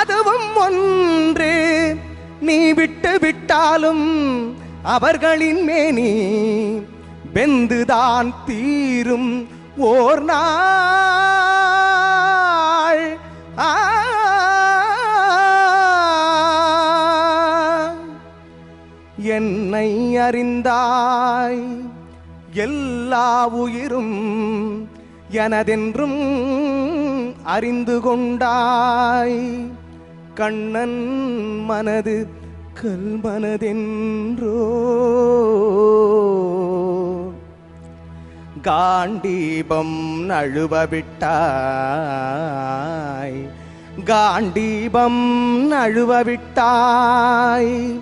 அதுவும் ஒன்று. நீ விட்டு விட்டாலும் அவர்களின் மேனி வெந்துதான் தீரும் ஓர் நாள். என்னை அறிந்தாய் எல்லா உயிரும் எனதென்றும் அறிந்து கொண்டாய். கண்ணன் மனது கல்மனதென்றோ? காண்டீபம் நழுவவிட்டாய் காண்டீபம் நழுவவிட்டாய்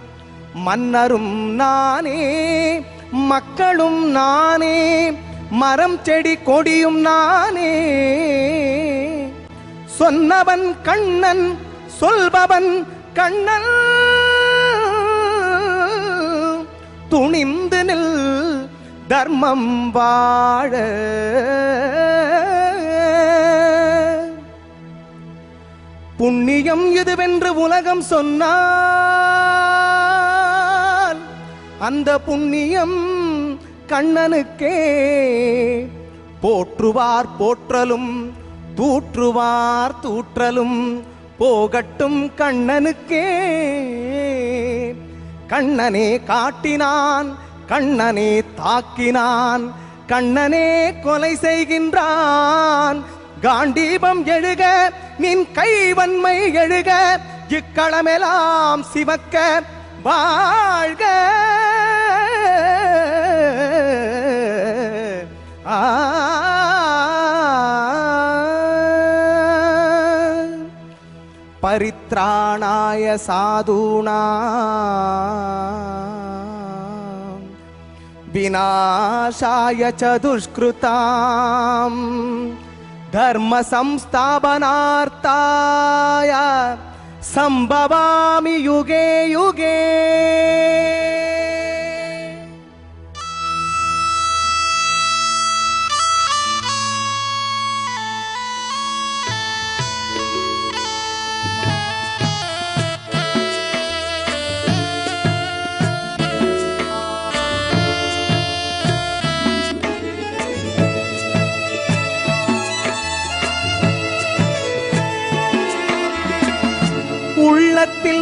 மன்னரும் நானே மக்களும் நானே மரம் செடி கொடியும் நானே. சொன்னவன் கண்ணன் சொல்பவன் கண்ணன் துணிந்து நில் தர்மம் வாழ. புண்ணியம் இதுவென்று உலகம் சொன்னால் அந்த புண்ணியம் கண்ணனுக்கே போற்றுவார் போற்றலும் தூற்றுவார் தூற்றலும். போகட்டும் கண்ணனுக்கே. கண்ணனே காட்டினான் கண்ணனே தாக்கினான் கண்ணனே கொலை செய்கின்றான். காண்டீபம் எழுக நின் கைவன்மை எழுக இக்களமெல்லாம் சிவக்க வாழ்க. परित्राणाय साधूनां। विनाशाय च दुष्कृतां धर्मसंस्थापनार्थाय सम्भवामि युगे युगे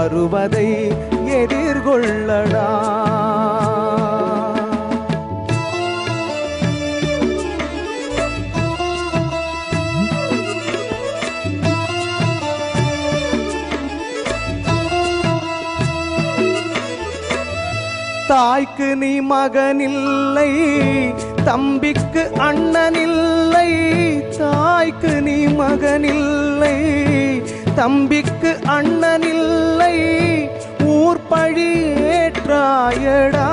வருவதை எதிர்கொள்ளடா. தாய்க்கு நீ மகனில்லை தம்பிக்கு அண்ணனில்லை தாய்க்கு நீ மகனில்லை தம்பிக்கு அண்ணனில்லை ஊர் பழி ஏற்றாயடா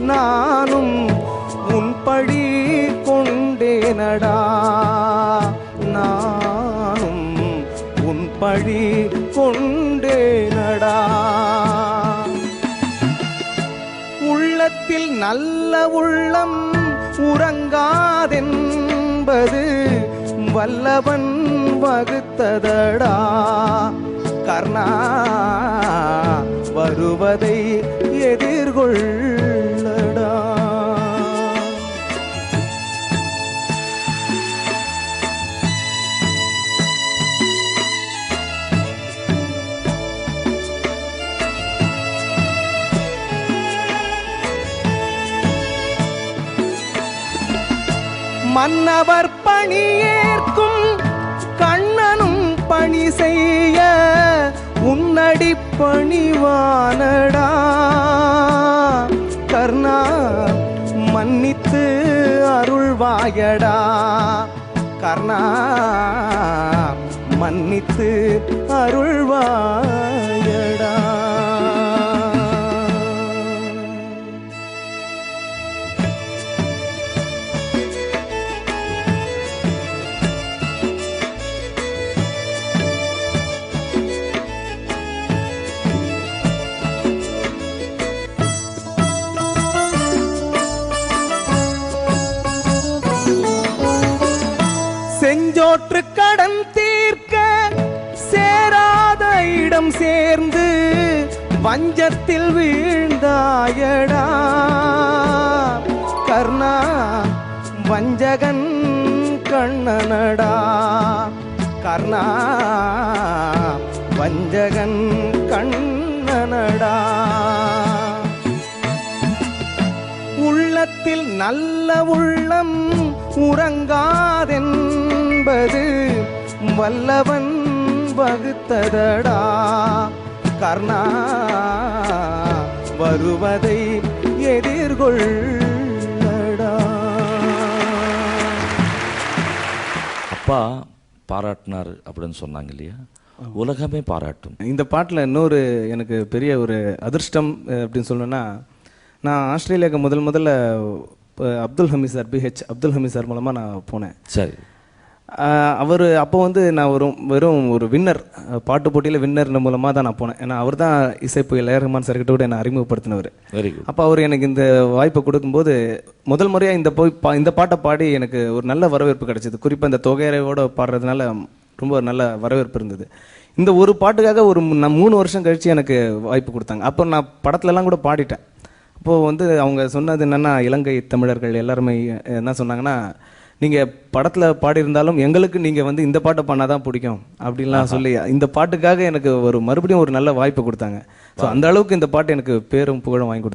நானும் உன் பழி கொண்டேனடா. நானும் உன் பழி கொண்டேனடா. உள்ளத்தில் நல்ல உள்ளம் உறங்காதென்பது வல்லவன் வகு பார்த்ததடா கர்ணா வருவதை எதிர்கொள்ளடா. மன்னவர் பணியேற்க பணிவானடா. கர்ணா மன்னித்து அருள்வாயடா. கர்ணா மன்னித்து அருள்வாய் சோற்று கடன் தீர்க்க சேராத இடம் சேர்ந்து வஞ்சத்தில் வீழ்ந்தாயடா. கர்ணா வஞ்சகன் கண்ணனடா. கர்ணா வஞ்சகன் கண்ணனடா. உள்ளத்தில் நல்ல உள்ளம் உறங்காதென் உறங்காதென்பது வல்லவன் வகுத்ததடா. கர்ணா வருவதை எதிர்கொள்ளடா. அப்பா பாராட்டினார் அப்படின்னு சொன்னாங்க இல்லையா? உலகமே பாராட்டும். இந்த பாட்டில் இன்னொரு எனக்கு பெரிய ஒரு அதிர்ஷ்டம் அப்படின்னு சொல்லணும்னா நான் ஆஸ்திரேலியாவுக்கு முதல் முதல்ல Abdul Hameed sir P H Abdul Hameed sir மூலமாக நான் போனேன். சரி. அவர் அப்போ வந்து நான் ஒரு வெறும் ஒரு வின்னர் பாட்டு போட்டியில் வின்னர் மூலமாக தான் நான் போனேன். ஏன்னா அவர் தான் இசைப்பு ஏஆர் ரஹ்மான் சார் கிட்ட கூட என்னை அறிமுகப்படுத்தினவர். அப்போ அவர் எனக்கு இந்த வாய்ப்பை கொடுக்கும்போது முதல் முறையாக இந்த போய் பா இந்த பாட்டை பாடி எனக்கு ஒரு நல்ல வரவேற்பு கிடைச்சது. குறிப்பாக இந்த தொகையறையோட பாடுறதுனால ரொம்ப நல்ல வரவேற்பு இருந்தது. இந்த ஒரு பாட்டுக்காக ஒரு நான் மூணு வருஷம் கழிச்சு எனக்கு வாய்ப்பு கொடுத்தாங்க. அப்போ நான் படத்துலலாம் கூட பாடிட்டேன். அப்போது வந்து அவங்க சொன்னது என்னென்னா இலங்கை தமிழர்கள் எல்லாருமே என்ன சொன்னாங்கன்னா நீங்கள் படத்தில் பாடியிருந்தாலும் எங்களுக்கு நீங்கள் வந்து இந்த பாட்டை பண்ணாதான் பிடிக்கும் அப்படின்லாம் சொல்லி இந்த பாட்டுக்காக எனக்கு ஒரு மறுபடியும் ஒரு நல்ல வாய்ப்பு கொடுத்தாங்க. ஸோ அந்த அளவுக்கு இந்த பாட்டு எனக்கு பேரும் புகழும் வாங்கி கொடுத்து